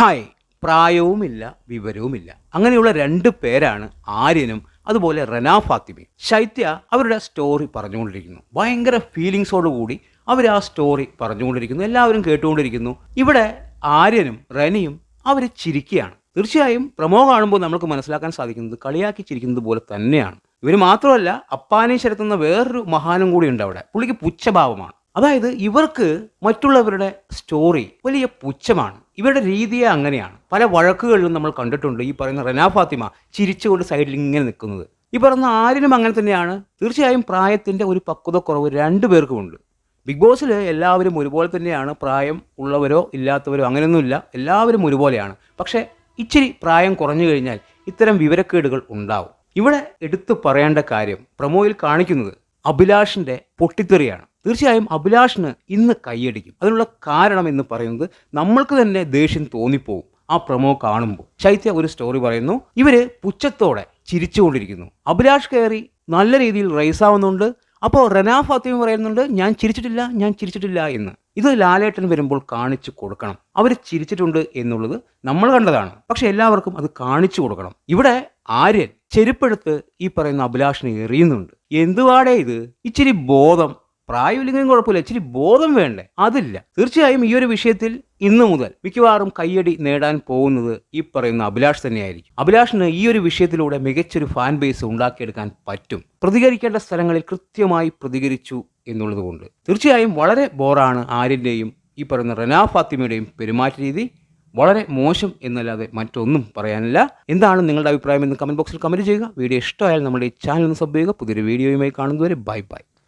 Hi. പ്രായവുമില്ല വിവരവുമില്ല. അങ്ങനെയുള്ള രണ്ട് പേരാണ് ആര്യനും അതുപോലെ റന ഫാത്തിമയും. ശൈത്യ അവരുടെ സ്റ്റോറി പറഞ്ഞുകൊണ്ടിരിക്കുന്നു. ഭയങ്കര ഫീലിങ്സോടുകൂടി അവർ ആ സ്റ്റോറി പറഞ്ഞുകൊണ്ടിരിക്കുന്നു. എല്ലാവരും കേട്ടുകൊണ്ടിരിക്കുന്നു. ഇവിടെ ആര്യനും റനിയും അവർ ചിരിക്കുകയാണ്. തീർച്ചയായും പ്രമോ കാണുമ്പോൾ നമുക്ക് മനസ്സിലാക്കാൻ സാധിക്കുന്നത് കളിയാക്കി ചിരിക്കുന്നത് പോലെ തന്നെയാണ്. ഇവർ മാത്രമല്ല അപ്പാനെ ശരത്തുന്ന വേറൊരു മഹാനും കൂടി ഉണ്ട് അവിടെ. പുള്ളിക്ക് പുച്ഛഭാവമാണ്. അതായത് ഇവർക്ക് മറ്റുള്ളവരുടെ സ്റ്റോറി വലിയ പുച്ഛമാണ്. ഇവരുടെ രീതിയെ അങ്ങനെയാണ്. പല വഴക്കുകളിലും നമ്മൾ കണ്ടിട്ടുണ്ട്. ഈ പറയുന്ന റന ഫാത്തിമ ചിരിച്ചുകൊണ്ട് സൈഡിൽ ഇങ്ങനെ നിൽക്കുന്നത്. ഈ പറയുന്ന ആരിനും അങ്ങനെ തന്നെയാണ്. തീർച്ചയായും പ്രായത്തിന്റെ ഒരു പക്വതക്കുറവ് രണ്ടു പേർക്കുമുണ്ട്. ബിഗ് ബോസിൽ എല്ലാവരും ഒരുപോലെ തന്നെയാണ്. പ്രായം ഉള്ളവരോ ഇല്ലാത്തവരോ അങ്ങനെയൊന്നുമില്ല. എല്ലാവരും ഒരുപോലെയാണ്. പക്ഷേ ഇച്ചിരി പ്രായം കുറഞ്ഞു കഴിഞ്ഞാൽ ഇത്തരം വിവരക്കേടുകൾ ഉണ്ടാവും. ഇവിടെ എടുത്തു പറയേണ്ട കാര്യം പ്രമോയിൽ കാണിക്കുന്നത് അഭിലാഷിന്റെ പൊട്ടിത്തെറിയാണ്. തീർച്ചയായും അഭിലാഷിന് ഇന്ന് കൈയടിക്കും. അതിനുള്ള കാരണം എന്ന് പറയുന്നത് നമ്മൾക്ക് തന്നെ ദേഷ്യം തോന്നിപ്പോവും ആ പ്രമോ കാണുമ്പോൾ. ചൈത്യ ഒരു സ്റ്റോറി പറയുന്നു ഇവർ പുച്ഛത്തോടെ ചിരിച്ചുകൊണ്ടിരിക്കുന്നു. അഭിലാഷ് കയറി നല്ല രീതിയിൽ റൈസ് ആവുന്നുണ്ട്. അപ്പോൾ റന ഫാത്തിമ പറയുന്നുണ്ട് ഞാൻ ചിരിച്ചിട്ടില്ല ഞാൻ ചിരിച്ചിട്ടില്ല എന്ന്. ഇത് ലാലേട്ടൻ വരുമ്പോൾ കാണിച്ചു കൊടുക്കണം. അവർ ചിരിച്ചിട്ടുണ്ട് എന്നുള്ളത് നമ്മൾ കണ്ടതാണ്. പക്ഷെ എല്ലാവർക്കും അത് കാണിച്ചു കൊടുക്കണം. ഇവിടെ ആര്യൻ ചെരുപ്പെടുത്ത് ഈ പറയുന്ന അഭിലാഷിനെ എറിയുന്നുണ്ട്. എന്തുവാടേ ഇത്? ഇച്ചിരി ബോധം പ്രായമില്ലെങ്കിലും കുഴപ്പമില്ല. ഇച്ചിരി ബോധം വേണ്ടേ? അതില്ല. തീർച്ചയായും ഈ ഒരു വിഷയത്തിൽ ഇന്നു മുതൽ മിക്കവാറും കയ്യടി നേടാൻ പോകുന്നത് ഈ പറയുന്ന അഭിലാഷ് തന്നെയായിരിക്കും. അഭിലാഷിന് ഈ ഒരു വിഷയത്തിലൂടെ മികച്ചൊരു ഫാൻ ബേസ് ഉണ്ടാക്കിയെടുക്കാൻ പറ്റും. പ്രതികരിക്കേണ്ട സ്ഥലങ്ങളിൽ കൃത്യമായി പ്രതികരിച്ചു എന്നുള്ളതുകൊണ്ട് തീർച്ചയായും വളരെ ബോറാണ് ആര്യന്റെയും ഈ പറയുന്ന റനാ ഫാത്തിമയുടെയും പെരുമാറ്റ രീതി. വളരെ മോശം എന്നല്ലാതെ മറ്റൊന്നും പറയാനില്ല. എന്താണ് നിങ്ങളുടെ അഭിപ്രായം എന്ന് കമന്റ് ബോക്സിൽ കമന്റ് ചെയ്യുക. വീഡിയോ ഇഷ്ടമായാൽ നമ്മുടെ ഈ ചാനൽ ഒന്ന് സബ് ചെയ്യുക. പുതിയൊരു വീഡിയോയുമായി കാണുന്നതുവരെ ബൈ ബൈ